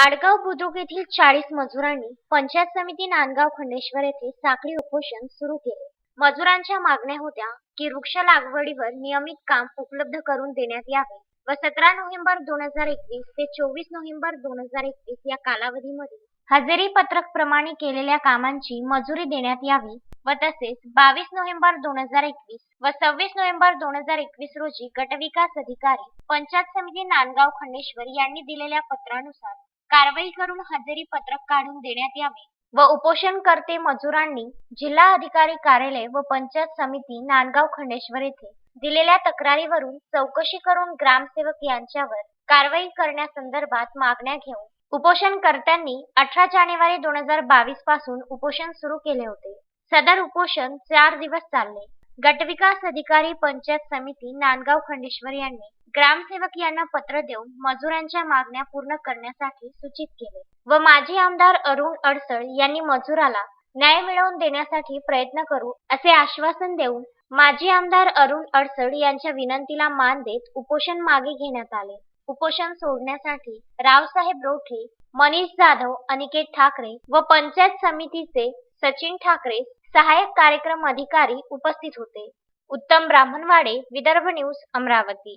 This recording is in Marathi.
आडगाव बुद्रुक येथील चाळीस मजुरांनी पंचायत समिती नांदगाव खंडेश्वर येथे साखळी उपोषण सुरू केले. मजुरांच्या मागण्या होत्या की वृक्ष लागवडीवर नियमित काम उपलब्ध करून देण्यात यावे व सतरा नोव्हेंबर दोन हजार एकवीस ते चोवीस नोव्हेंबर दोन हजार एकवीस या कालावधीमध्ये हजेरी पत्रक प्रमाणे केलेल्या कामांची मजुरी देण्यात यावी व तसेच बावीस नोव्हेंबर दोन हजार एकवीस व सव्वीस नोव्हेंबर दोन हजार एकवीस रोजी गटविकास अधिकारी पंचायत समिती नांदगाव खंडेश्वर यांनी दिलेल्या पत्रानुसार कारवाई करून हजेरी पत्रक काढून देण्यात यावे व उपोषणकर्ते मजुरांनी जिल्हा अधिकारी कार्यालय व पंचायत समिती नांदगाव खंडेश्वर येथे दिलेल्या तक्रारीवरून चौकशी करून ग्रामसेवक यांच्यावर कारवाई करण्यासंदर्भात मागण्या घेऊन उपोषणकर्त्यांनी अठरा जानेवारी दोन हजार बावीसपासून उपोषण सुरू केले होते. सदर उपोषण चार दिवस चालले. गटविकास अधिकारी पंचायत समिती नांदगाव खंडेश्वर यांनी ग्रामसेवक यांना पत्र देऊन मजुरांच्या मागण्या पूर्ण करण्यासाठी सूचित केले व माजी आमदार अरुण अडसळ यांनी मजुराला न्याय मिळवून देण्यासाठी प्रयत्न करू असे आश्वासन देऊन माजी आमदार अरुण अडसळ यांच्या विनंतीला मान देत उपोषण मागे घेण्यात आले. उपोषण सोडण्यासाठी रावसाहेब रोठे, मनीष जाधव, अनिकेत ठाकरे व पंचायत समितीचे सचिन ठाकरे सहाय्यक कार्यक्रम अधिकारी उपस्थित होते. उत्तम ब्राह्मणवाडे, विदर्भ न्यूज, अमरावती